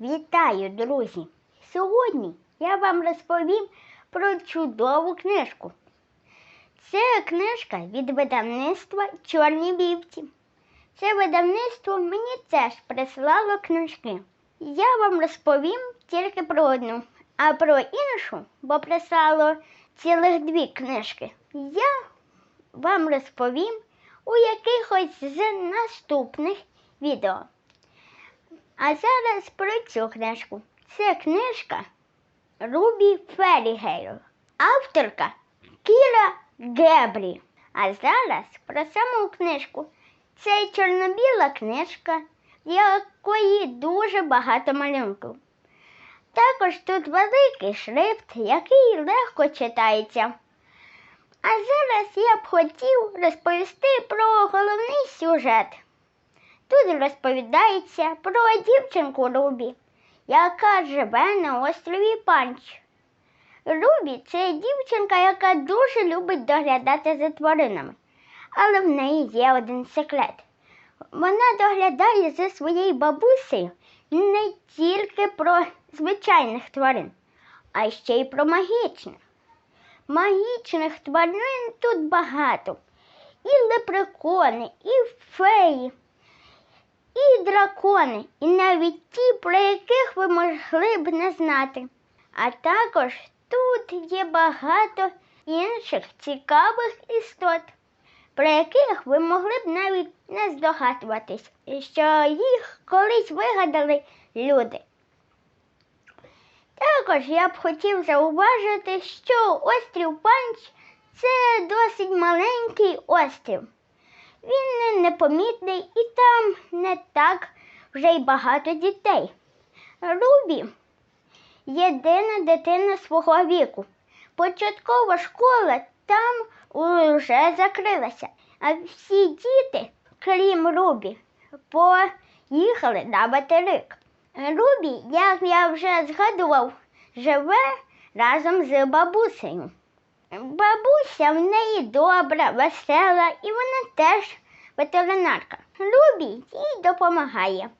Вітаю, друзі! Сьогодні я вам розповім про чудову книжку. Це книжка від видавництва Чорні вівці. Це видавництво мені теж прислало книжки. Я вам розповім тільки про одну, а про іншу, бо прислало цілих дві книжки. Я вам розповім у якихось з наступних відео. А зараз про цю книжку. Це книжка Рубі Ферігейл. Авторка Кіра Гебрі. А зараз про саму книжку. Це чорно-біла книжка, якої дуже багато малюнків. Також тут великий шрифт, який легко читається. А зараз я б хотів розповісти про головний сюжет. Тут розповідається про дівчинку Рубі, яка живе на острові Панч. Рубі це дівчинка, яка дуже любить доглядати за тваринами, але в неї є один секрет. Вона доглядає за своєю бабусею не тільки про звичайних тварин, а ще й про магічних. Магічних тварин тут багато. І лепрекони, і феї, дракони, і навіть ті, про яких ви могли б не знати. А також тут є багато інших цікавих істот, про яких ви могли б навіть не здогадуватись, що їх колись вигадали люди. Також я б хотів зауважити, що острів Панч це досить маленький острів. Він непомітний і там не так вже й багато дітей. Рубі єдина дитина свого віку. Початкова школа там уже закрилася, а всі діти, крім Рубі, поїхали на материк. Рубі, як я вже згадував, живе разом з бабусею. Бабуся в неї добра, весела і вона теж ветеринарка. Рубі їй допомагає.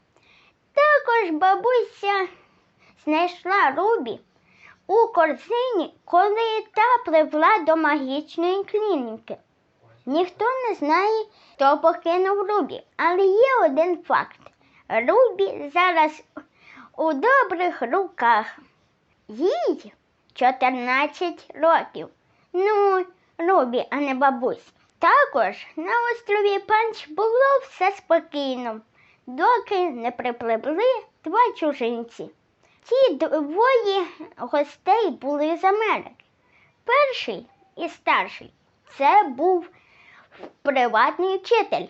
Також бабуся знайшла Рубі у корзині, коли та пливла до магічної клініки. Ніхто не знає, хто покинув Рубі, але є один факт. Рубі зараз у добрих руках. Їй 14 років. Ну, Рубі, а не бабусь. Також на острові Панч було все спокійно, доки не припливли два чужинці. Ті двоє гостей були з Америки. Перший і старший це був приватний вчитель,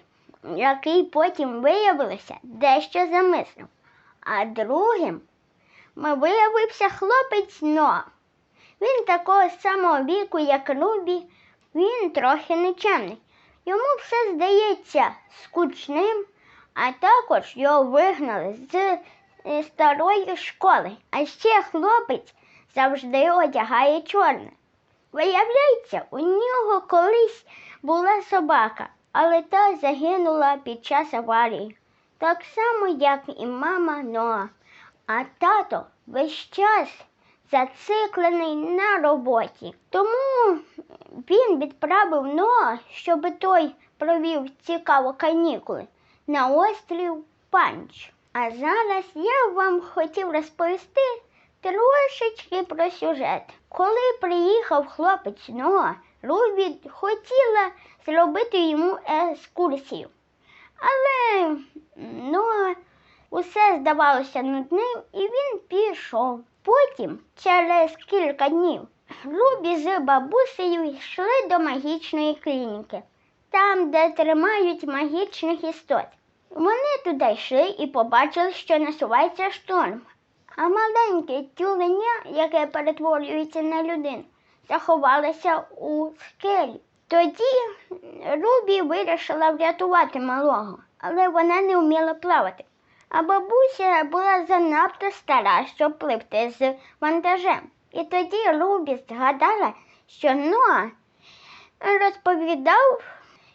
який потім виявилося дещо замислив. А другим виявився хлопець Ноа. Він такого самого віку, як Рубі, він трохи нечемний. Йому все здається скучним, а також його вигнали з е, старої школи. А ще хлопець завжди одягає чорне. Виявляється, у нього колись була собака, але та загинула під час аварії. Так само, як і мама Ноа. А тато весь час зациклений на роботі. Тому він відправив Ноа, щоб той провів цікаво канікули на острів Панч. А зараз я вам хотів розповісти трошечки про сюжет. Коли приїхав хлопець Ноа, Рубі хотіла зробити йому екскурсію. Але Ноа усе здавалося нудним, і він пішов. Потім, через кілька днів, Рубі з бабусею йшли до магічної клініки, там, де тримають магічних істот. Вони туди йшли і побачили, що насувається шторм. А маленьке тюленя, яке перетворюється на людину, заховалося у скелі. Тоді Рубі вирішила врятувати малого, але вона не вміла плавати. А бабуся була занадто стара, щоб пливти з вантажем. І тоді Рубі згадала, що Ноа розповідав,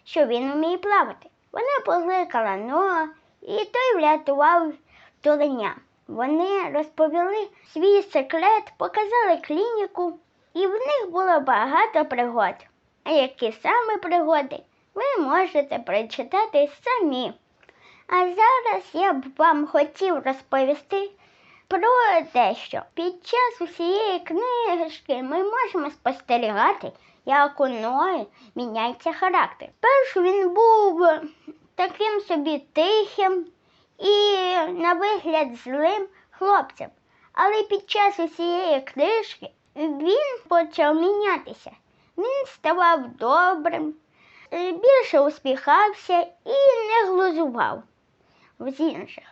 що він вміє плавати. Вона покликала Ноа, і той врятував туленя. Вони розповіли свій секрет, показали клініку, і в них було багато пригод. А які саме пригоди, ви можете прочитати самі. А зараз я б вам хотів розповісти про те, що під час усієї книжки ми можемо спостерігати, як у Ної міняється характер. Першу він був таким собі тихим і на вигляд злим хлопцем. Але під час усієї книжки він почав мінятися. Він ставав добрим, більше усміхався і не глузував з інших.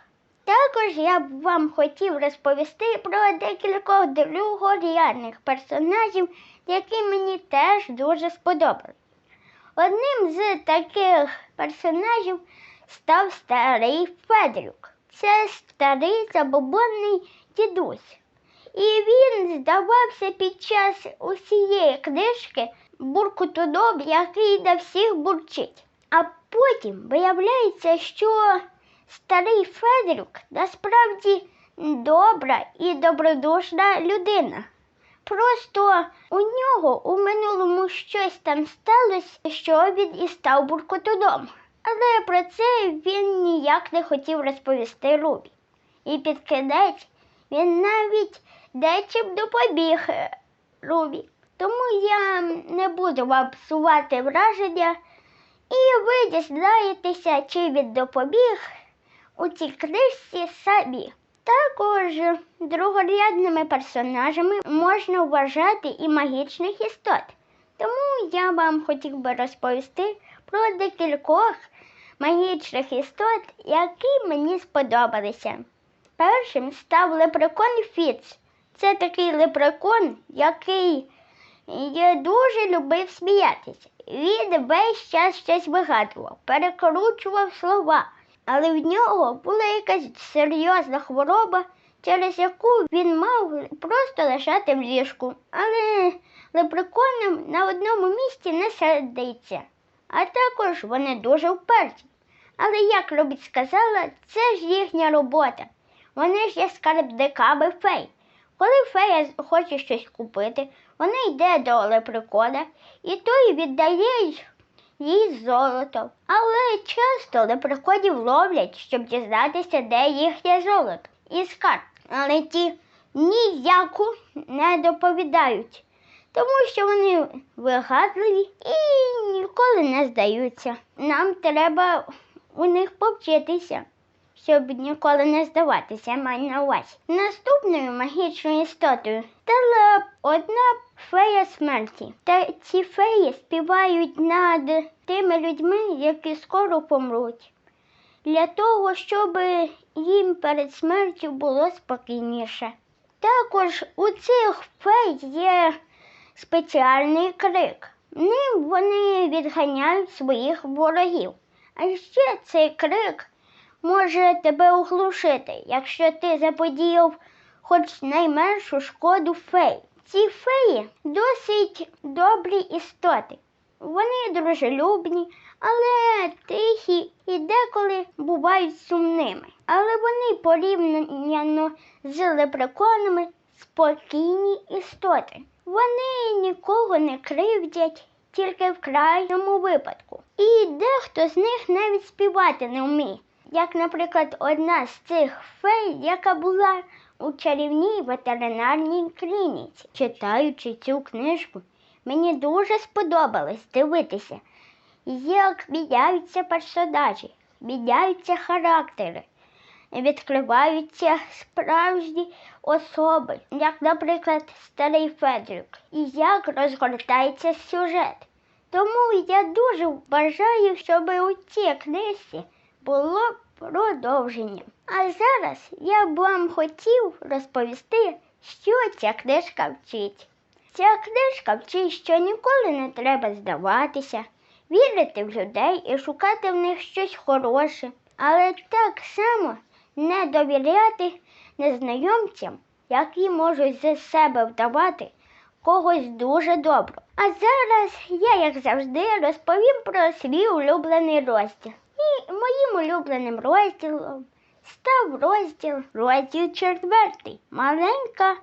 Також я б вам хотів розповісти про декількох другорядних персонажів, які мені теж дуже сподобались. Одним з таких персонажів став старий Федрюк. Це старий забобонний дідусь. І він здавався під час усієї книжки буркутудом, який на всіх бурчить. А потім виявляється, що старий Федрюк насправді добра і добродушна людина. Просто у нього у минулому щось там сталося, що він і став буркотудом. Але про це він ніяк не хотів розповісти Рубі. І під кінець він навіть дечим допоміг е, Рубі. Тому я не буду вам псувати враження, і ви дізнаєтеся, чи він допоміг у цій книжці самі. Також другорядними персонажами можна вважати і магічних істот. Тому я вам хотів би розповісти про декількох магічних істот, які мені сподобалися. Першим став лепрекон Фіц. Це такий лепрекон, який я дуже любив сміятися. Він весь час щось вигадував, перекручував слова, але в нього була якась серйозна хвороба, через яку він мав просто лежати в ліжку. Але лепреконам на одному місці не сидиться. А також вони дуже вперті. Але, як Робіт сказала, це ж їхня робота. Вони ж є скарбниками фей. Коли фея хоче щось купити, вона йде до лепрекона, і той віддає їй золото. Але часто лепреконів ловлять, щоб дізнатися, де їхнє золото і скарб. Але ті ніяку не доповідають, тому що вони вигадливі і ніколи не здаються. Нам треба у них повчитися щоб ніколи не здаватися, маю на увазі. Наступною магічною істотою стала одна фея смерті. Та ці феї співають над тими людьми, які скоро помруть, для того, щоб їм перед смертю було спокійніше. Також у цих фей є спеціальний крик. Ним вони відганяють своїх ворогів. А ще цей крик може тебе оглушити, якщо ти заподіяв хоч найменшу шкоду фей. Ці феї досить добрі істоти. Вони дружелюбні, але тихі і деколи бувають сумними. Але вони порівняно з лепреконами спокійні істоти. Вони нікого не кривдять, тільки в крайньому випадку. І дехто з них навіть співати не вміє як, наприклад, одна з цих фей, яка була у чарівній ветеринарній клініці. Читаючи цю книжку, мені дуже сподобалось дивитися, як міняються персонажі, міняються характери, відкриваються справжні особи, як, наприклад, старий Федрик, і як розгортається сюжет. Тому я дуже бажаю, щоб у цій книжці було продовження. А зараз я б вам хотів розповісти, що ця книжка вчить. Ця книжка вчить, що ніколи не треба здаватися, вірити в людей і шукати в них щось хороше, але так само не довіряти незнайомцям, які можуть з себе вдавати когось дуже добро. А зараз я, як завжди, розповім про свій улюблений розділ. І моїм улюбленим розділом став розділ, розділ четвертий. Маленька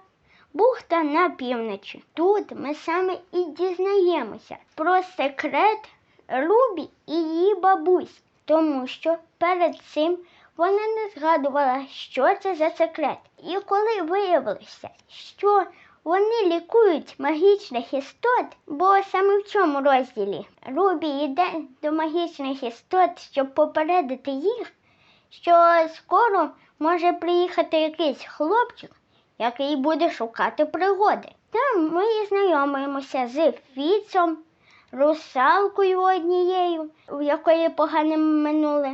бухта на півночі. Тут ми саме і дізнаємося про секрет Рубі і її бабусь, тому що перед цим вона не згадувала, що це за секрет. І коли виявилося, що вони лікують магічних істот, бо саме в цьому розділі Рубі йде до магічних істот, щоб попередити їх, що скоро може приїхати якийсь хлопчик, який буде шукати пригоди. Там ми знайомимося з Фіцом, русалкою однією, у якої погане минуле,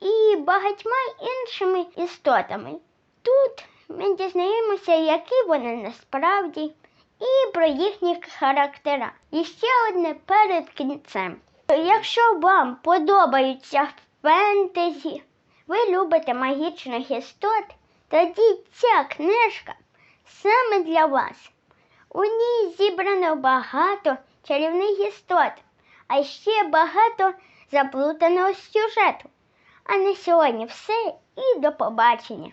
і багатьма іншими істотами. Тут ми дізнаємося, які вони насправді, і про їхні характера. І ще одне перед кінцем. Якщо вам подобаються фентезі, ви любите магічних істот, тоді ця книжка саме для вас. У ній зібрано багато чарівних істот, а ще багато заплутаного сюжету. А на сьогодні все і до побачення.